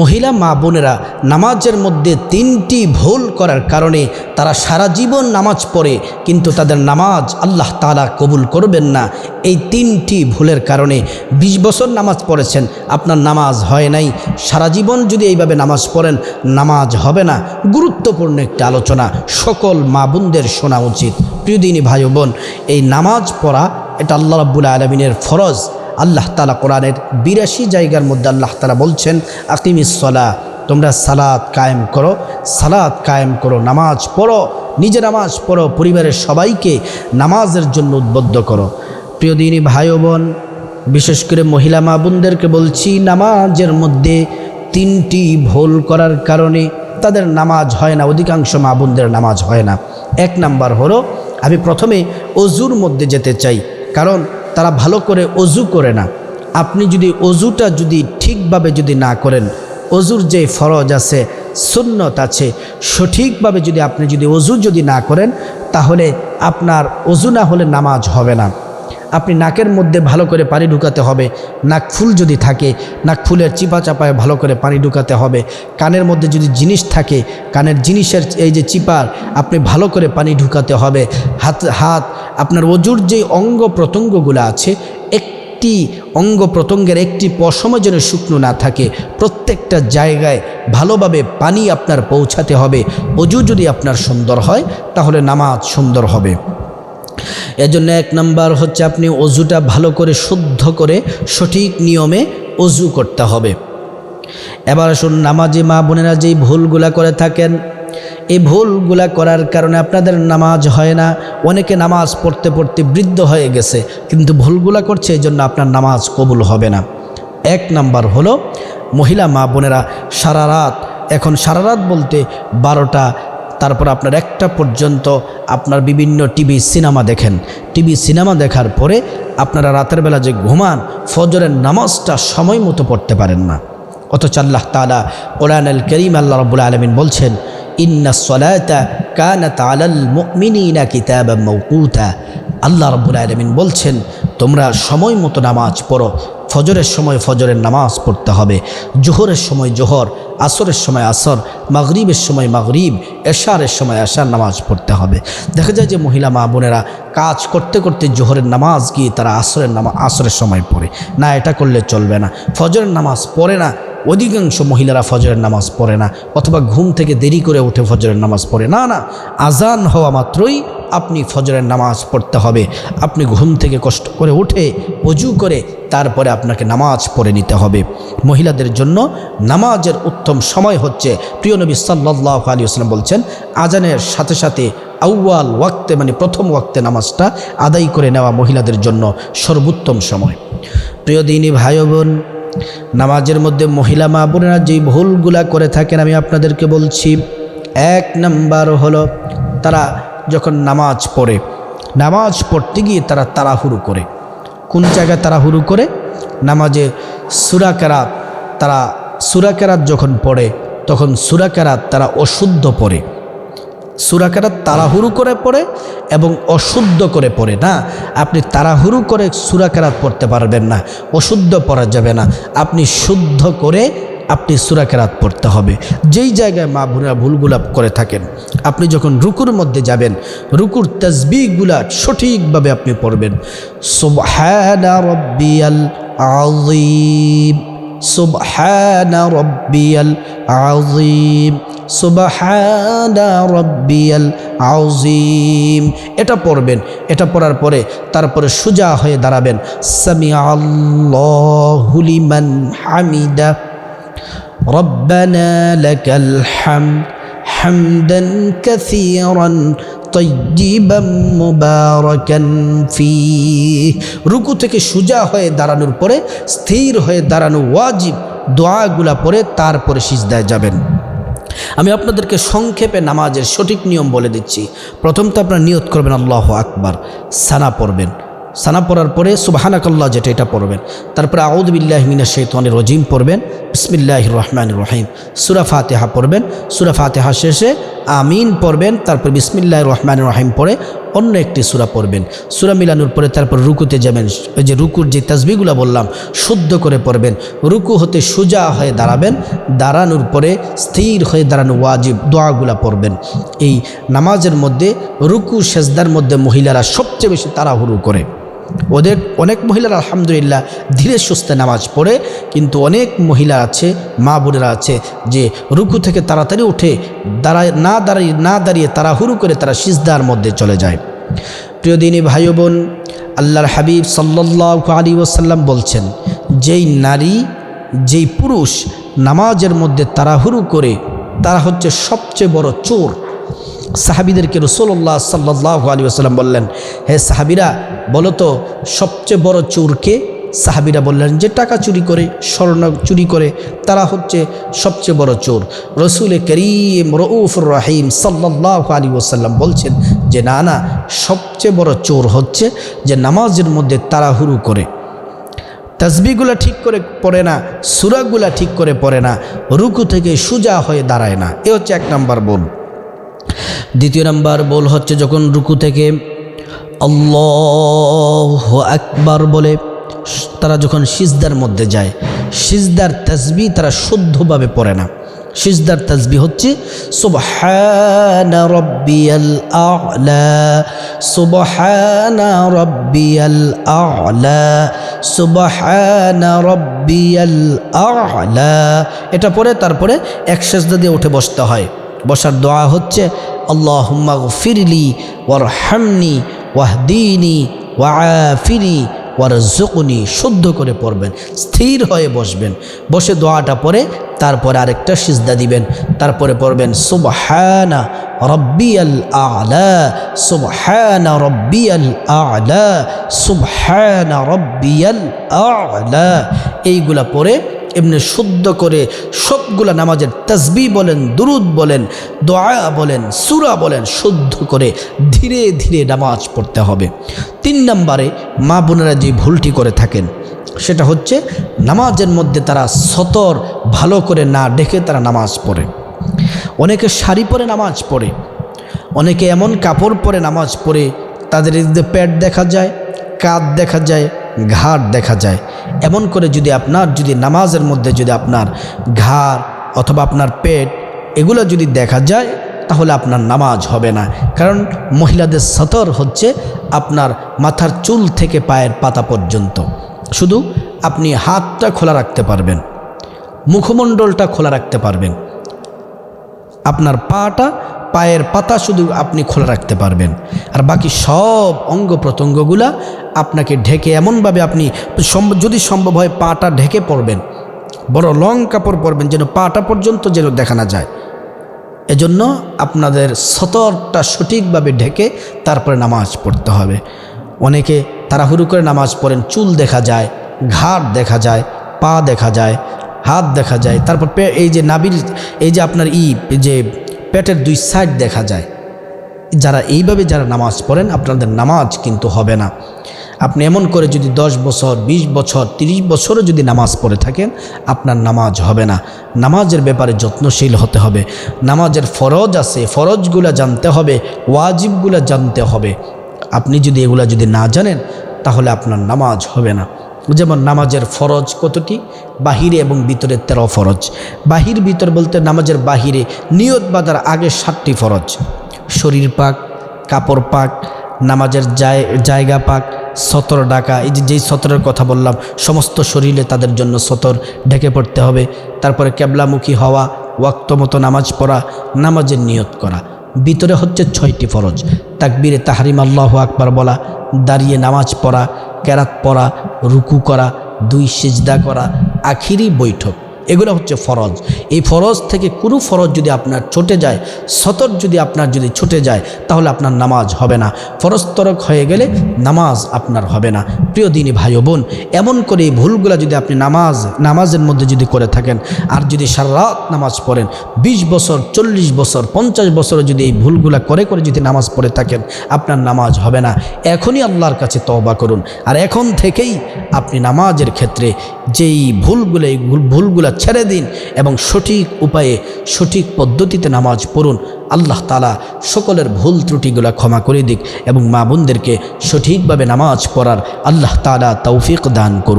মহিলা মা বোনেরা নামাজের মধ্যে তিনটি ভুল করার কারণে তারা সারা জীবন নামাজ পড়ে, কিন্তু তাদের নামাজ আল্লাহ তালা কবুল করবেন না। এই তিনটি ভুলের কারণে ২০ বছর নামাজ পড়েছেন, আপনার নামাজ হয় নাই। সারা জীবন যদি এইভাবে নামাজ পড়েন, নামাজ হবে না। গুরুত্বপূর্ণ একটি আলোচনা, সকল মা বোনদের শোনা উচিত। প্রিয়দিনী ভাই বোন, এই নামাজ পড়া, এটা আল্লাহ রাব্বুল আলমিনের ফরজ। আল্লাহ তালা কোরআনের বিরাশি জায়গার মধ্যে আল্লাহ তালা বলছেন আকিমিসলা তোমরা সালাদ কায়েম করো সালাদ কায়েম করো, নামাজ পড়ো, নিজে নামাজ পড়ো, পরিবারের সবাইকে নামাজের জন্য উদ্বুদ্ধ করো। প্রিয় দিনী ভাই বোন বিশেষ করে মহিলা মা বোনদেরকে বলছি, নামাজের মধ্যে তিনটি ভুল করার কারণে তাদের নামাজ হয় না, অধিকাংশ মা বোনদের নামাজ হয় না। এক নাম্বার হলো, আমি প্রথমে অজুর মধ্যে যেতে চাই, কারণ তারা ভালো করে অজু করে না। আপনি যদি অজুটা যদি ঠিকভাবে যদি না করেন, অজুর যে ফরজ আছে, সুন্নত আছে, সঠিকভাবে যদি আপনি যদি অজু যদি না করেন, তাহলে আপনার অজু না হলে নামাজ হবে না। আপনি নাকের মধ্যে ভালো করে পানি ঢুকাতে হবে। নাক ফুল যদি থাকে, নাক ফুলের চিপা চাপায় ভালো করে পানি ঢুকাতে হবে। কানের মধ্যে যদি জিনিস থাকে, কানের জিনিসের এই যে চিপার আপনি ভালো করে পানি ঢুকাতে হবে। হাত হাত, আপনার অজুর যে অঙ্গ প্রত্যঙ্গগুলো আছে, একটি অঙ্গ প্রত্যঙ্গের একটি পশম যেন শুকনো না থাকে, প্রত্যেকটা জায়গায় ভালোভাবে পানি আপনার পৌঁছাতে হবে। অজু যদি আপনার সুন্দর হয়, তাহলে নামাজ সুন্দর হবে। এজন্য এক নাম্বার হচ্ছে আপনি অজুটা ভালো করে শুদ্ধ করে সঠিক নিয়মে অজু করতে হবে। এবার আসুন নামাজে মা বোনেরা যেই ভুলগুলা করে থাকেন, এই ভুলগুলা করার কারণে আপনাদের নামাজ হয় না। অনেকে নামাজ পড়তে পড়তে বৃদ্ধ হয়ে গেছে, কিন্তু ভুলগুলা করছে এই জন্য আপনার নামাজ কবুল হবে না। এক নাম্বার হলো, মহিলা মা বোনেরা সারা রাত, এখন সারা রাত বলতে বারোটা তারপর আপনার একটা পর্যন্ত আপনার বিভিন্ন টিভি সিনেমা দেখেন। টিভি সিনেমা দেখার পরে আপনারা রাতের বেলা যে ঘুমান, ফজরের নামাজটা সময় মতো পড়তে পারেন না। অথচ আল্লাহ তালা কোরআন আল করিম আল্লাহ রবুল্লা আলমিন বলছেন, ইন্না সলাতা কানাত আলাল মুমিনিনা কিতাবা মৌকুতা আল্লাহ রব্বুল আলমিন বলছেন তোমরা সময় মতো নামাজ পড়ো। ফজরের সময় ফজরের নামাজ পড়তে হবে। জোহরের সময় জোহর, আসরের সময় আসর, মাগরীবের সময় মাগরীব, এশারের সময় এশার নামাজ পড়তে হবে। দেখা যায় যে মহিলা মা বোনেরা কাজ করতে করতে জোহরের নামাজ গিয়ে তারা আসরের নামাজ আসরের সময় পড়ে। না, এটা করলে চলবে না। ফজরের নামাজ পড়ে না অধিকাংশ মহিলারা ফজরের নামাজ পড়ে না, অথবা ঘুম থেকে দেরি করে উঠে ফজরের নামাজ পড়ে। না না, আজান হওয়া মাত্রই আপনি ফজরের নামাজ পড়তে হবে। আপনি ঘুম থেকে কষ্ট করে উঠে অজু করে তারপরে আপনাকে নামাজ পড়ে নিতে হবে। মহিলাদের জন্য নামাজের উত্তম সময় হচ্ছে, প্রিয় নবী সাল্লাহ আলী আসলাম বলছেন, আজানের সাথে সাথে আউয়াল ওয়াক্তে মানে প্রথম ওয়াক্তে নামাজটা আদায় করে নেওয়া মহিলাদের জন্য সর্বোত্তম সময়। প্রিয় দিনী ভাই বোন নামাজের মধ্যে মহিলা মা বোনেরা যেই ভুলগুলা করে থাকেন, আমি আপনাদেরকে বলছি, এক নাম্বার হলো তারা যখন নামাজ পড়ে, নামাজ পড়তে গিয়ে তারা তাড়াহুড়ো করে। কোন জায়গায় তাড়াহুড়ো করে? নামাজে সুরাকেরাত তারা সুরাকেরাত যখন পড়ে, তখন সুরাকেরাত তারা অশুদ্ধ পড়ে। সুরাকেরাত তাড়াহুড়ো করে পড়ে এবং অশুদ্ধ করে পড়ে না। আপনি তাড়াহুড়ো করে সুরাকেরাত পড়তে পারবেন না, অশুদ্ধ পড়া যাবে না। আপনি শুদ্ধ করে আপনি সুরাকেরাত পড়তে হবে। যেই জায়গায় মা বোনেরা ভুলগুলা করে থাকেন, আপনি যখন রুকুর মধ্যে যাবেন, রুকুর তসবিগুলা সঠিকভাবে আপনি পড়বেন। সুবহানা রব্বিয়াল আযীম। সুবাহানা রব্বিয়াল আউজিম এটা পড়বেন, এটা পড়ার পরে তারপরে সোজা হয়ে দাঁড়াবেন। সামি আল্লাহুলিমান হামিদা। রব্বানা লাকাল হাম হামদান কাসীরান ফি রুকু থেকে সোজা হয়ে দাঁড়ানোর পরে, স্থির হয়ে দাঁড়ানো ওয়াজিব দোয়াগুলা পরে তারপরে সিজদায় যাবেন। আমি আপনাদেরকে সংক্ষেপে নামাজের সঠিক নিয়ম বলে দিচ্ছি। প্রথম তো আপনার নিয়ত করবেন, আল্লাহ আকবার। সানা পড়বেন। সানা পড়ার পরে সুবাহানাকাল্লাহ যেটা এটা পড়বেন। তারপরে আউদবিল্লাহ মিনা শেতনের রজিম পড়বেন। বিসমিল্লাহ রহমান রহিম। সুরা ফাতেহা পড়বেন। সুরা ফাতেহা শেষে আমিন পড়বেন, তারপর বিসমিল্লাহ রহমান রহিম পড়ে অন্য একটি সুরা পড়বেন। সুরা মিলানোর পরে তারপর রুকুতে যাবেন, ওই যে রুকুর যে তাসবিগুলো বললাম, শুদ্ধ করে পড়বেন। রুকু হতে সোজা হয়ে দাঁড়াবেন, দাঁড়ানোর পরে স্থির হয়ে দাঁড়ানো ওয়াজিব দোয়াগুলা পড়বেন। এই নামাজের মধ্যে, রুকু, সেজদার মধ্যে মহিলারা সবচেয়ে বেশি তাড়াহুড়ো করে। ওদের অনেক মহিলারা আলহামদুলিল্লাহ ধীরে সুস্থে নামাজ পড়ে, কিন্তু অনেক মহিলা আছে, মা বোনেরা আছে যে রুকু থেকে তাড়াতাড়ি উঠে দাঁড়ায়, না দাঁড়িয়ে না দাঁড়িয়ে তারা হুরু করে তারা সিজদার মধ্যে চলে যায়। প্রিয় দিনী ভাই বোন, আল্লাহর হাবিব সাল্লাহ আলী ওসাল্লাম বলছেন, যেই নারী, যেই পুরুষ নামাজের মধ্যে তাড়াহুড়ো করে, তারা হচ্ছে সবচেয়ে বড় চোর। সাহাবিদেরকে রসুল্লাহ সাল্লাহ আলী আসাল্লাম বললেন, হে সাহাবিরা, বলো তো, সবচেয়ে বড় চোরকে সাহাবিরা বললেন, যে টাকা চুরি করে, স্বর্ণ চুরি করে, তারা হচ্ছে সবচেয়ে বড় চোর। রসুল করিম রউফুর রাহিম সাল্লাহ আলী ওসাল্লাম বলছেন যে, না না, সবচেয়ে বড় চোর হচ্ছে যে নামাজের মধ্যে তাড়াহুড়ু করে। তসবিগুলা ঠিক করে পড়ে না, সুরাগুলা ঠিক করে পড়ে না, রুকু থেকে সুজা হয়ে দাঁড়ায় না। এ হচ্ছে এক নাম্বার বোল দ্বিতীয় নাম্বার বোল হচ্ছে যখন রুকু থেকে আল্লাহ একবার বলে, তারা যখন সিজদার মধ্যে যায়, সিজদার তসবি তারা শুদ্ধভাবে পড়ে না। সিজদার তসবি হচ্ছে, সুবহানা রব্বিয়াল আ'লা, সুবহানা রব্বিয়াল আ'লা, সুবহানা রব্বিয়াল আ'লা। এটা পরে তারপরে এক সেজদা দিয়ে উঠে বসতে হয়। বসার দোয়া হচ্ছে আল্লাহুম্মা ফিরলি ওয়ার হামনি ওয়াহদিনী ওয়াফিনি ওয়ারজুকনি শুদ্ধ করে পড়বেন, স্থির হয়ে বসবেন। বসে দোয়াটা পরে তারপরে আরেকটা সিজদা দিবেন। তারপরে পড়বেন, সুবহানা রব্বিয়াল আলা, সুবহানা রব্বিয়াল আলা, সুবহানা রব্বিয়াল আলা। এইগুলা পরে এমনি শুদ্ধ করে সবগুলা নামাজের তসবি বলেন, দুরুদ বলেন, দোয়া বলেন, সুরা বলেন, শুদ্ধ করে ধীরে ধীরে নামাজ পড়তে হবে। তিন নম্বরে মা বোনেরা যে ভুলটি করে থাকেন, সেটা হচ্ছে নামাজের মধ্যে তারা সতর ভালো করে না ডেকে তারা নামাজ পড়ে। অনেকে শাড়ি পরে নামাজ পড়ে, অনেকে এমন কাপড় পরে নামাজ পড়ে, তাদের প্যাট দেখা যায়, কাঁধ দেখা যায় ঘাড় দেখা যায়। এমন করে যদি আপনার, যদি নামাজের মধ্যে যদি আপনার ঘাড় অথবা আপনার পেট এগুলো যদি দেখা যায়, তাহলে আপনার নামাজ হবে না। কারণ মহিলাদের সতর হচ্ছে আপনার মাথার চুল থেকে পায়ের পাতা পর্যন্ত। শুধু আপনি হাতটা খোলা রাখতে পারবেন, মুখমণ্ডলটা খোলা রাখতে পারবেন। আপনার পাটা পায়ের পাতা শুধু আপনি খোলা রাখতে পারবেন। আর বাকি সব অঙ্গ প্রত্যঙ্গগুলা আপনাকে ঢেকে এমনভাবে আপনি যদি সম্ভব হয় পাটা ঢেকে পড়বেন। বড় লং কাপড় পরবেন যেন পাটা পর্যন্ত যেন দেখা না যায়। এজন্য আপনাদের সতরটা সঠিকভাবে ঢেকে তারপরে নামাজ পড়তে হবে। অনেকে তাড়াহুড়ো করে নামাজ পড়েন, চুল দেখা যায়, ঘাড় দেখা যায়, পা দেখা যায়, হাত দেখা যায়, তারপর এই যে নাবির এই যে আপনার ই যে পেটের দুই সাইড দেখা যায়। যারা এইভাবে যারা নামাজ পড়েন, আপনাদের নামাজ কিন্তু হবে না। আপনি এমন করে যদি দশ বছর ২০ বছর ৩০ বছরও যদি নামাজ পড়ে থাকেন, আপনার নামাজ হবে না। নামাজের ব্যাপারে যত্নশীল হতে হবে। নামাজের ফরজ আছে, ফরজগুলা জানতে হবে, ওয়াজিবগুলা জানতে হবে। আপনি যদি এগুলা যদি না জানেন, তাহলে আপনার নামাজ হবে না। যেমন নামাজের ফরজ কতটি? বাহিরে এবং ভিতরে তেরো ফরজ। বাহির, ভিতর বলতে নামাজের বাহিরে নিয়ত বাদার আগে সাতটি ফরজ। শরীর পাক, কাপড় পাক, নামাজের জায়গা পাক, সতর ডাকা, এই যে যেই সতরের কথা বললাম, সমস্ত শরীরে তাদের জন্য সতর ঢেকে পড়তে হবে। তারপরে ক্যাবলামুখী হওয়া ওয়াক্ত মতো নামাজ পড়া, নামাজের নিয়ত করা। ভিতরে হচ্ছে ছয়টি ফরজ। তাকবিরে তাহারিম আল্লাহ আকবার বলা, দাঁড়িয়ে নামাজ পড়া ক্যারাত পড়া রুকু করা দুই সিজদা করা আখিরি বৈঠক। এগুলো হচ্ছে ফরজ। এই ফরজ থেকে কোনো ফরজ যদি আপনার ছুটে যায়, সতর যদি আপনার যদি ছুটে যায়, তাহলে আপনার নামাজ হবে না। ফরজ তরক হয়ে গেলে নামাজ আপনার হবে না। প্রিয় দিনী ভাই বোন, এমন করে এই ভুলগুলো যদি আপনি নামাজ, নামাজের মধ্যে যদি করে থাকেন, আর যদি সারা রাত নামাজ পড়েন ২০ বছর, চল্লিশ বছর, পঞ্চাশ বছরে যদি এই ভুলগুলা করে করে যদি নামাজ পড়ে থাকেন, আপনার নামাজ হবে না। এখনই আল্লাহর কাছে তওবা করুন। আর এখন থেকেই আপনি নামাজের ক্ষেত্রে যেই ভুলগুলো, এই ভুলগুলা ছেড়ে দিন এবং সঠিক উপায়ে, সঠিক পদ্ধতিতে নামাজ পড়ুন। আল্লাহ তালা সকলের ভুল ত্রুটিগুলা ক্ষমা করে দিক এবং মা বোনদেরকে সঠিকভাবে নামাজ পড়ার আল্লাহ তালা তৌফিক দান করুন।